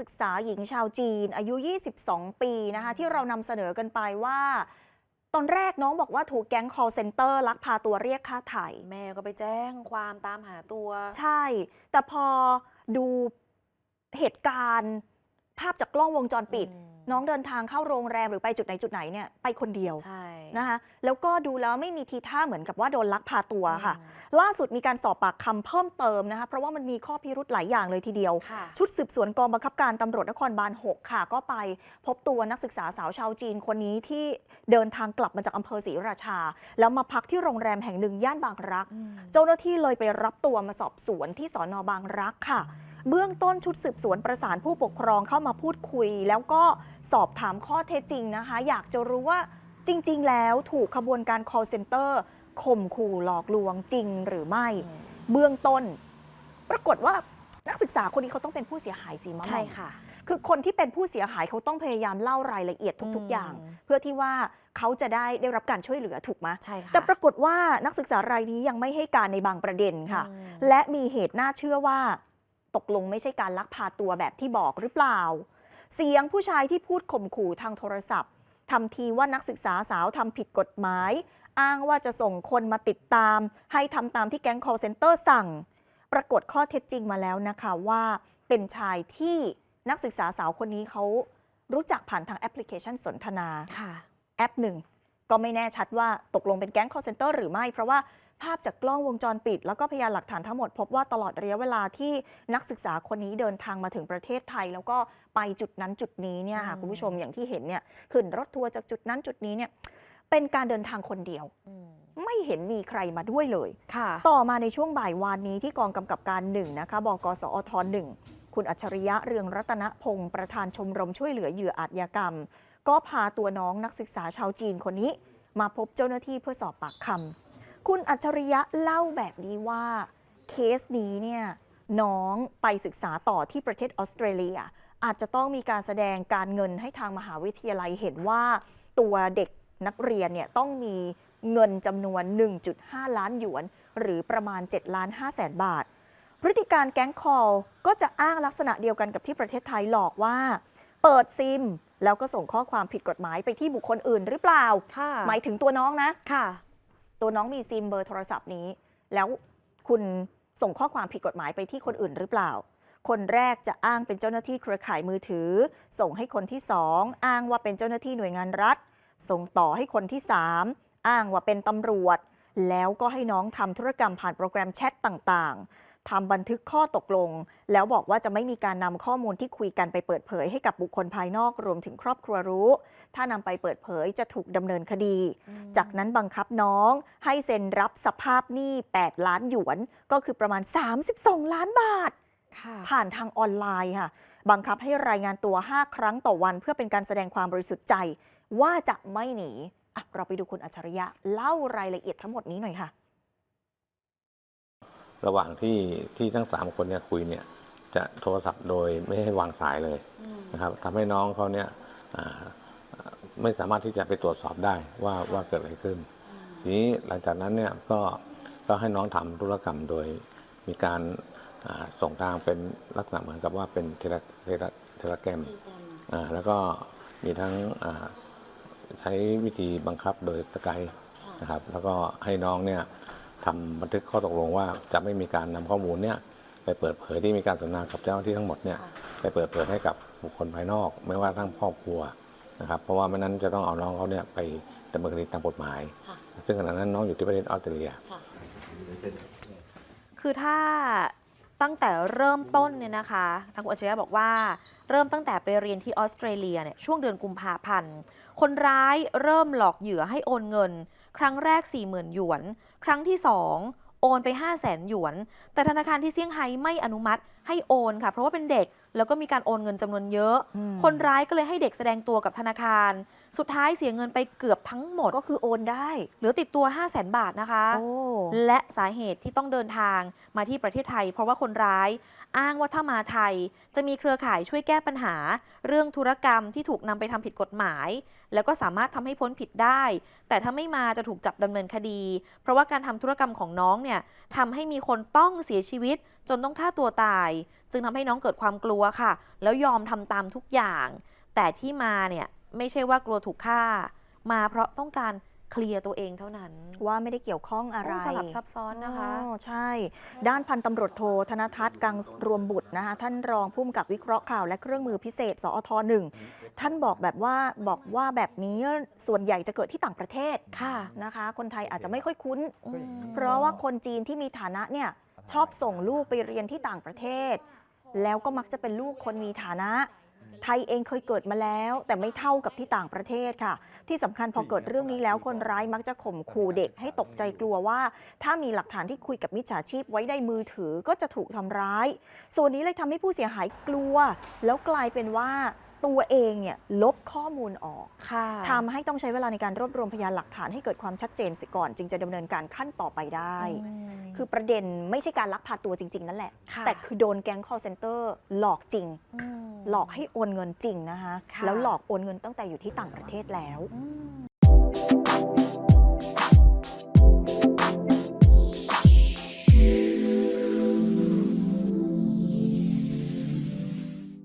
ศึกษาหญิงชาวจีน อายุ 22 ปีนะคะที่เรานำเสนอกันไปว่า ตอนแรกน้องบอกว่าถูกแก๊ง call center ลักพาตัวเรียกค่าไถ่แม่ก็ไปแจ้งความตามหาตัว ใช่ แต่พอดูเหตุการณ์ ภาพจากกล้องวงจรปิดอืมน้องเดินทางเข้าโรงแรมหรือไปจุดไหนจุดไหนเนี่ยไปคนเดียวใช่นะคะแล้วก็ดูแล้วไม่มีทีท่าเหมือนกับว่าโดนลักพาตัวค่ะ อืม ล่าสุดมีการสอบปากคำเพิ่มเติมนะคะเพราะว่ามันมีข้อพิรุธหลายอย่างเลยทีเดียวค่ะชุดสืบสวนกองบังคับการตำรวจนครบาล 6 ค่ะ ก็ไปพบตัวนักศึกษาสาวชาวจีนคนนี้ที่เดินทางกลับมาจากอำเภอศรีราชา แล้วมาพักที่โรงแรมแห่งหนึ่งย่านบางรักอืมเจ้าหน้าที่เลยไปรับตัวมาสอบสวนที่สอนอบางรักค่ะเบื้องต้นชุดสืบสวนประสานผู้ปกครองเข้ามาพูดคุย แล้วก็สอบถามข้อเท็จจริงนะคะ อยากจะรู้ว่าจริง ๆ แล้วถูกขบวนการ call center ข่มขู่หลอกลวงจริงหรือไม่ เบื้องต้น ปรากฏว่านักศึกษาคนนี้เขาต้องเป็นผู้เสียหายสิมะใช่ค่ะ คือคนที่เป็นผู้เสียหายเขาต้องพยายามเล่ารายละเอียดทุกอืมๆอย่าง เพื่อที่ว่าเขาจะได้ได้รับการช่วยเหลือถูกไหมใช่ค่ะแต่ปรากฏว่านักศึกษารายนี้ยังไม่ให้การในบางประเด็นค่ะอืมและมีเหตุน่าเชื่อว่า ตกลงไม่ใช่การลักพาตัวแบบที่บอกหรือเปล่า เสียงผู้ชายที่พูดข่มขู่ทางโทรศัพท์ทำทีว่านักศึกษาสาวทำผิดกฎหมาย อ้างว่าจะส่งคนมาติดตาม ให้ทำตามที่แก๊ง call center สั่ง ปรากฏข้อเท็จจริงมาแล้วนะคะว่าเป็นชายที่นักศึกษาสาวคนนี้เขารู้จักผ่านทางแอปพลิเคชันสนทนาค่ะแอปหนึ่ง ก็ไม่แน่ชัดว่าตกลงเป็นแก๊ง call center หรือไม่ เพราะว่าภาพจากกล้องวงจรปิด แล้วก็พยานหลักฐานทั้งหมดพบว่าตลอดระยะเวลาที่นักศึกษาคนนี้เดินทางมาถึงประเทศไทย แล้วก็ไปจุดนั้นจุดนี้เนี่ยค่ะอืมคุณผู้ชมอย่างที่เห็นเนี่ยขึ้นรถทัวร์จากจุดนั้นจุดนี้เนี่ย เป็นการเดินทางคนเดียวอืมไม่เห็นมีใครมาด้วยเลยค่ะต่อมาในช่วงบ่ายวานนี้ที่กองกำกับการหนึ่งนะคะบกสอทหนึ่งคุณอัจฉริยะเรืองรัตนพงศ์ประธานชมรมช่วยเหลือเหยื่ออาชญากรรม ก็พาตัวน้องนักศึกษาชาวจีนคนนี้ มาพบเจ้าหน้าที่เพื่อสอบปากคำคุณอัจฉริยะเล่าแบบนี้ว่าเคสนี้เนี่ยน้องไปศึกษาต่อที่ประเทศออสเตรเลีย อาจจะต้องมีการแสดงการเงินให้ทางมหาวิทยาลัยเห็นว่าตัวเด็ก นักเรียนเนี่ยต้องมีเงินจำนวน 1.5 ล้านหยวน หรือประมาณ7ล้าน5แสนบาท พฤติการแก๊งคอลก็จะอ้างลักษณะเดียวกันกับที่ประเทศไทยหลอกว่า เปิดซิม แล้วก็ส่งข้อความผิดกฎหมายไปที่บุคคลอื่นหรือเปล่าค่ะหมายถึงตัวน้องนะค่ะ ตัวน้องมีซิมเบอร์โทรศัพท์นี้ แล้วคุณส่งข้อความผิดกฎหมายไปที่คนอื่นหรือเปล่า คนแรกจะอ้างเป็นเจ้าหน้าที่เครือข่ายมือถือ ส่งให้คนที่สองอ้างว่าเป็นเจ้าหน้าที่หน่วยงานรัฐ ส่งต่อให้คนที่สามอ้างว่าเป็นตำรวจ แล้วก็ให้น้องทำธุรกรรมผ่านโปรแกรมแชทต่างๆทำบันทึกข้อตกลง แล้วบอกว่าจะไม่มีการนำข้อมูลที่คุยกันไปเปิดเผยให้กับบุคคลภายนอกรวมถึงครอบครัวรู้ ถ้านำไปเปิดเผยจะถูกดำเนินคดี จากนั้นบังคับน้องให้เซ็นรับสภาพหนี้ 8 ล้านหยวน ก็คือประมาณ 32 ล้านบาทค่ะผ่านทางออนไลน์ค่ะ บังคับให้รายงานตัว 5 ครั้งต่อวัน เพื่อเป็นการแสดงความบริสุทธิ์ใจ ว่าจะไม่หนีอะเราไปดูคุณอัจฉริยะเล่ารายละเอียดทั้งหมดนี้หน่อยค่ะ ระหว่างที่ที่ทั้งสามคนเนี่ยคุยเนี่ยจะโทรศัพท์โดยไม่ให้วางสายเลยนะครับทำให้น้องเขาเนี่ยไม่สามารถที่จะไปตรวจสอบได้ว่าว่าเกิดอะไรขึ้น ทีนี้หลังจากนั้นเนี่ยก็ก็ให้น้องทำธุรกรรมโดยมีการอ่าส่งทางเป็นลักษณะเหมือนกับว่าเป็นเทเลเทเลเทเลแกรมแล้วก็มีทั้ง ใช้วิธีบังคับโดยสกายนะครับ แล้วก็ให้น้องเนี่ยทำบันทึกข้อตกลงว่าจะไม่มีการนำข้อมูลเนี่ยไปเปิดเผยที่มีการสนทนากับเจ้าหน้าที่ทั้งหมดเนี่ยไปเปิดเผยให้กับบุคคลภายนอก ไม่ว่าทั้งครอบครัวนะครับ เพราะว่าไม่นั้นจะต้องเอาน้องเขาเนี่ยไปดำเนินคดีตามกฎหมาย ซึ่งขณะนั้นน้องอยู่ที่ประเทศออสเตรเลีย คือถ้า ตั้งแต่เริ่มต้นเนี่ยนะคะทางคุณอัจฉริยะบอกว่า เริ่มตั้งแต่ไปเรียนที่ออสเตรเลียเนี่ยช่วงเดือนกุมภาพันธ์ คนร้ายเริ่มหลอกเหยื่อให้โอนเงิน ครั้งแรก 40,000หยวน ครั้งที่ 2 โอนไป 5 0 0แสนหยวน แต่ธนาคารที่เซี่ยงไฮ้ไม่อนุมัติให้โอนค่ะ เพราะว่าเป็นเด็ก แล้วก็มีการโอนเงินจำนวนเยอะอืมคนร้ายก็เลยให้เด็กแสดงตัวกับธนาคาร สุดท้ายเสียเงินไปเกือบทั้งหมดก็คือโอนได้ เหลือติดตัว 5 0 0แสนบาทนะคะโอ้และสาเหตุที่ต้องเดินทางมาที่ประเทศไทย เพราะว่าคนร้ายอ้างว่าถ้ามาไทย จะมีเครือข่ายช่วยแก้ปัญหา เรื่องธุรกรรมที่ถูกนำไปทำผิดกฎหมาย แล้วก็สามารถทำให้พ้นผิดได้ แต่ถ้าไม่มาจะถูกจับดำเนินคดี เพราะว่าการทำธุรกรรมของน้องเนี่ยทำให้มีคนต้องเสียชีวิต จนต้องฆ่าตัวตาย จึงทำให้น้องเกิดความกลัวค่ะ แล้วยอมทำตามทุกอย่าง แต่ที่มาเนี่ยไม่ใช่ว่ากลัวถูกฆ่า มาเพราะต้องการเคลียร์ตัวเองเท่านั้น ว่าไม่ได้เกี่ยวข้องอะไรโอ้สลับซับซ้อนนะคะอ๋อใช่ ด้านพันตำรวจโทธนทัศน์กังรวมบุตรนะคะท่านรองผู้กำกับวิเคราะห์ข่าวและเครื่องมือพิเศษ สอทหนึ่งท่านบอกแบบว่าบอกว่าแบบนี้ส่วนใหญ่จะเกิดที่ต่างประเทศค่ะนะคะ คนไทยอาจจะไม่ค่อยคุ้นอืมเพราะว่าคนจีนที่มีฐานะเนี่ยชอบส่งลูกไปเรียนที่ต่างประเทศ แล้วก็มักจะเป็นลูกคนมีฐานะ ไทยเองเคยเกิดมาแล้ว แต่ไม่เท่ากับที่ต่างประเทศค่ะ ที่สำคัญพอเกิดเรื่องนี้แล้วคนร้ายมักจะข่มขู่เด็กให้ตกใจกลัวว่า ถ้ามีหลักฐานที่คุยกับมิจฉาชีพไว้ในมือถือก็จะถูกทำร้าย ส่วนนี้เลยทำให้ผู้เสียหายกลัว แล้วกลายเป็นว่า ตัวเองเนี่ยลบข้อมูลออกค่ะทำให้ต้องใช้เวลาในการรวบรวมพยานหลักฐานให้เกิดความชัดเจนเสิก่อน จึงจะดำเนินการขั้นต่อไปได้อืมคือประเด็นไม่ใช่การลักพาตัวจริง ๆ นั่นแหละค่ะแต่คือโดนแก๊ง call center หลอกจริงอืมหลอกให้โอนเงินจริงนะคะค่ะแล้วหลอกโอนเงินตั้งแต่อยู่ที่ต่างประเทศแล้วอืม